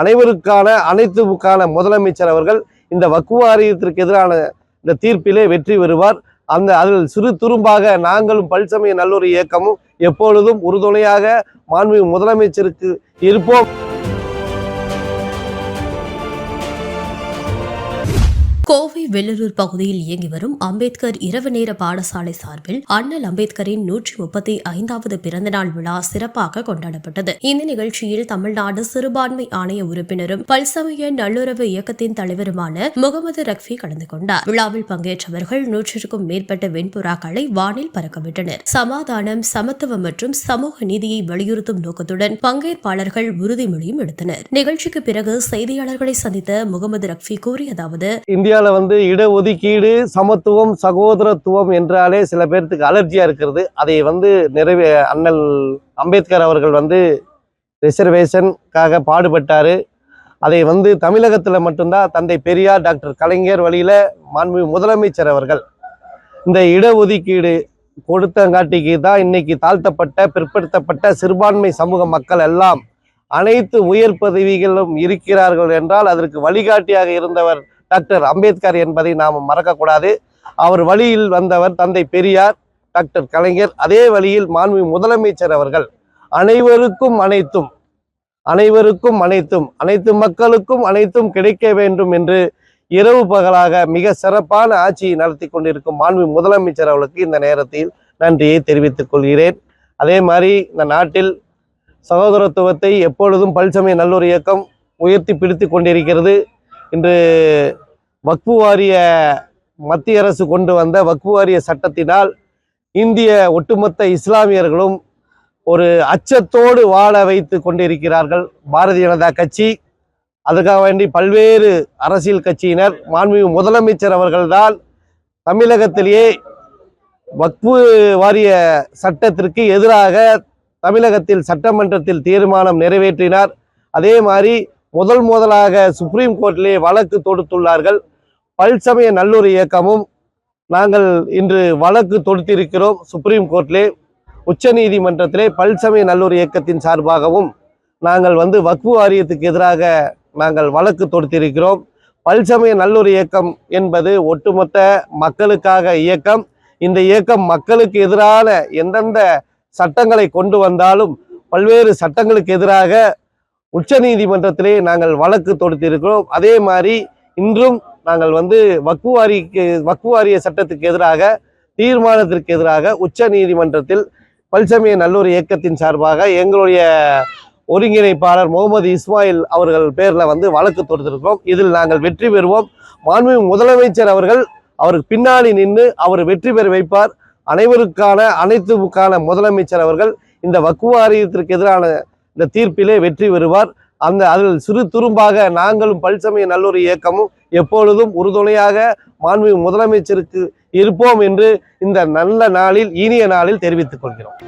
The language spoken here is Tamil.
அனைவருக்கான அனைத்துக்கான முதலமைச்சர் அவர்கள் இந்த வக்குவ வாரியத்திற்கு எதிரான இந்த தீர்ப்பிலே வெற்றி பெறுவார். அந்த அதில் சிறு துரும்பாக நாங்களும் பல்சமய நல்லொரு இயக்கமும் எப்பொழுதும் உறுதுணையாக மாண்பு முதலமைச்சருக்கு இருப்போம். கோவை வெள்ளலூர் பகுதியில் இயங்கி வரும் அம்பேத்கர் இரவு நேர பாடசாலை சார்பில் அண்ணல் அம்பேத்கரின் நூற்றி முப்பத்தி ஐந்தாவது பிறந்தநாள் விழா சிறப்பாக கொண்டாடப்பட்டது. இந்த நிகழ்ச்சியில் தமிழ்நாடு சிறுபான்மை ஆணைய உறுப்பினரும் பல்சமய நல்லுறவு இயக்கத்தின் தலைவருமான முகமது ரக்ஃபி கலந்து கொண்டார். விழாவில் பங்கேற்றவர்கள் நூற்றிற்கும் மேற்பட்ட வெண்புறாக்களை வானில் பறக்கவிட்டனர். சமாதானம் சமத்துவம் மற்றும் சமூக நீதியை வலியுறுத்தும் நோக்கத்துடன் பங்கேற்பாளர்கள் உறுதிமொழியும் எடுத்தனர். நிகழ்ச்சிக்கு பிறகு செய்தியாளர்களை சந்தித்த முகமது ரக்ஃபி கூறியதாவது இந்தியாவில் வந்து இடஒதுக்கீடு சமத்துவம் சகோதரத்துவம் என்றாலே சில பேர்த்துக்கு அலர்ஜியா இருக்கிறது. அதை வந்து நிறைவே அண்ணல் அம்பேத்கர் அவர்கள் வந்து ரிசர்வேஷனுக்காக பாடுபட்டார். அதை வந்து தமிழகத்தில் மட்டும்தான் தந்தை பெரியார் டாக்டர் கலைஞர் வழியில மாண்பு முதலமைச்சர் அவர்கள் இந்த இடஒதுக்கீடு கொடுத்தங்காட்டிக்கு தான் இன்னைக்கு தாழ்த்தப்பட்ட பிற்படுத்தப்பட்ட சிறுபான்மை சமூக மக்கள் எல்லாம் அனைத்து உயர் பதவிகளும் இருக்கிறார்கள் என்றால் அதற்கு வழிகாட்டியாக இருந்தவர் டாக்டர் அம்பேத்கர் என்பதை நாம் மறக்கக்கூடாது. அவர் வழியில் வந்தவர் தந்தை பெரியார் டாக்டர் கலைஞர். அதே வழியில் மாண்பு முதலமைச்சர் அவர்கள். அனைவருக்கும் அனைத்தும் அனைவருக்கும் அனைத்தும் அனைத்து மக்களுக்கும் அனைத்தும் கிடைக்க வேண்டும் என்று இரவு பகலாக மிக சிறப்பான ஆட்சியை நடத்தி கொண்டிருக்கும் மாண்பு முதலமைச்சர் அவர்களுக்கு இந்த நேரத்தில் நன்றியை தெரிவித்துக் கொள்கிறேன். அதே மாதிரி இந்த நாட்டில் சகோதரத்துவத்தை எப்பொழுதும் பல்சமய நல்லொரு இயக்கம் உயர்த்தி பிடித்து கொண்டிருக்கிறது. இன்று வக்பு வாரிய மத்திய அரசு கொண்டு வந்த வக்பு வாரிய சட்டத்தினால் இந்திய ஒட்டுமொத்த இஸ்லாமியர்களும் ஒரு அச்சத்தோடு வாழ வைத்து கொண்டிருக்கிறார்கள். பாரதிய ஜனதா கட்சி. அதுக்காக வேண்டி பல்வேறு அரசியல் கட்சியினர் மாண்புமிகு முதலமைச்சர் அவர்கள்தான் தமிழகத்திலேயே வக்பு வாரிய சட்டத்திற்கு எதிராக தமிழகத்தில் சட்டமன்றத்தில் தீர்மானம் நிறைவேற்றினார். அதே மாதிரி முதல் முதலாக சுப்ரீம் கோர்ட்டிலே வழக்கு தொடுத்துள்ளார்கள். பல்சமய நல்லூர் இயக்கமும் நாங்கள் இன்று வழக்கு தொடுத்திருக்கிறோம். சுப்ரீம் கோர்ட்டிலே உச்ச நீதிமன்றத்திலே பல்சமய நல்லூர் இயக்கத்தின் சார்பாகவும் நாங்கள் வந்து வக்பு வாரியத்துக்கு எதிராக நாங்கள் வழக்கு தொடுத்திருக்கிறோம். பல்சமய நல்லூர் இயக்கம் என்பது ஒட்டுமொத்த மக்களுக்காக இயக்கம். இந்த இயக்கம் மக்களுக்கு எதிரான எந்தெந்த சட்டங்களை கொண்டு வந்தாலும் பல்வேறு சட்டங்களுக்கு எதிராக உச்ச நீதிமன்றத்திலே நாங்கள் வழக்கு தொடுத்திருக்கிறோம். அதே மாதிரி இன்றும் நாங்கள் வந்து வக்குவாரிக்கு வக்குவாரிய சட்டத்துக்கு எதிராக தீர்மானத்திற்கு எதிராக உச்ச நீதிமன்றத்தில் பல்சமய நல்லூர் இயக்கத்தின் சார்பாக எங்களுடைய ஒருங்கிணைப்பாளர் முகமது இஸ்மாயில் அவர்கள் பேரில் வந்து வழக்கு தொடுத்திருக்கிறோம். இதில் நாங்கள் வெற்றி பெறுவோம். மாண்பு முதலமைச்சர் அவர்கள் அவருக்கு பின்னாடி நின்று அவர் வெற்றி பெற வைப்பார். அனைவருக்கான அனைத்துக்கான முதலமைச்சர் அவர்கள் இந்த வக்குவாரியத்திற்கு எதிரான இந்த தீர்ப்பிலே வெற்றி பெறுவார். அந்த அதில் சிறு துரும்பாக நாங்களும் பல்சமய நல்லொரு இயக்கமும் எப்பொழுதும் உறுதுணையாக மாண்பு முதலமைச்சருக்கு இருப்போம் என்று இந்த நல்ல நாளில் இனிய நாளில் தெரிவித்துக் கொள்கிறோம்.